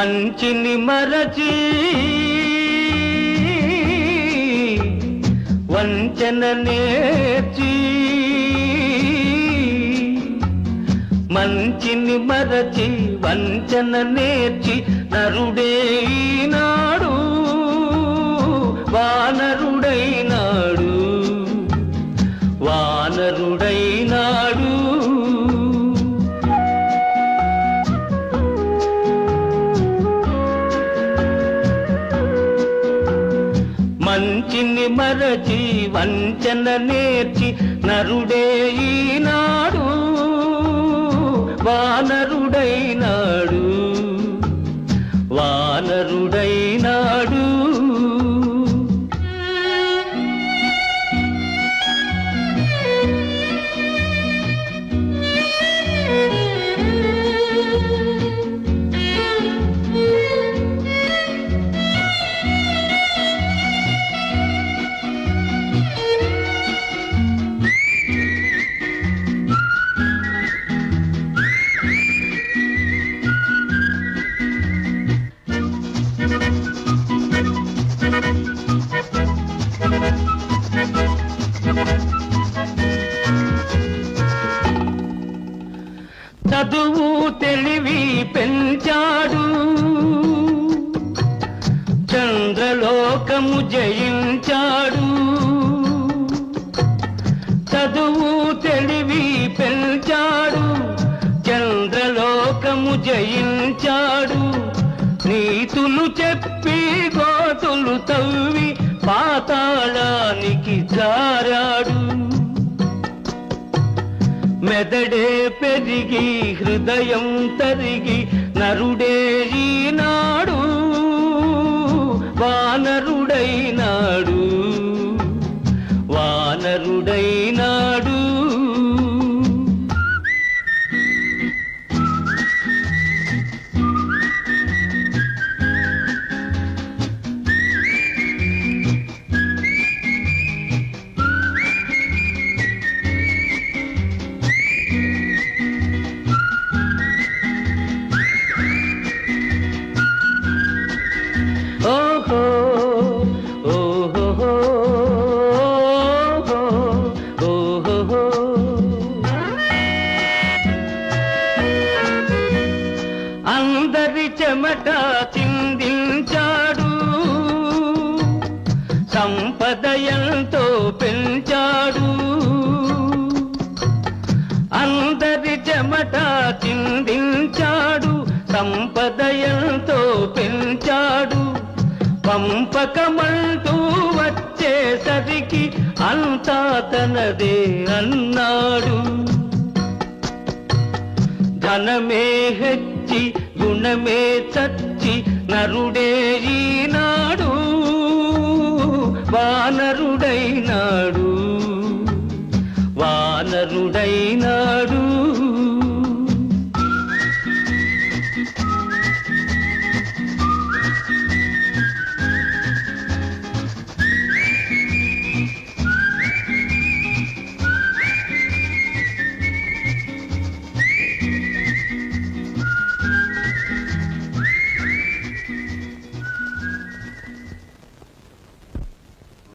మంచిని మరచి వంచన నేర్చి మంచిని మరచి వంచన నేర్చి నరుడే నాడు మంచిని మరచి వంచన నేర్చి నరుడే ఈనాడు చదువు తెలివి పెంచాడు. చంద్రలోకము జయించాడు. చదువు తెలివి పెంచాడు. చంద్రలోకము జయించాడు. నీతులు చెప్పి గోతులు తవ్వి పాతాళానికి జారాడు. మెదడే పెరిగి హృదయం తరిగి నరుడే ఈనాడు వానరుడైన చెమట చిందించాడు. సంపదయంతో పెంచాడు. అందరి చెమట చిందించాడు. సంపదయంతో పెంచాడు. పంపకమంటూ వచ్చేసరికి అంతా తనదే అన్నాడు. ధనమే హెచ్చి గుణమే చచ్చి నరుడే ఈనాడు వానరుడైనాడు. వానరుడైనా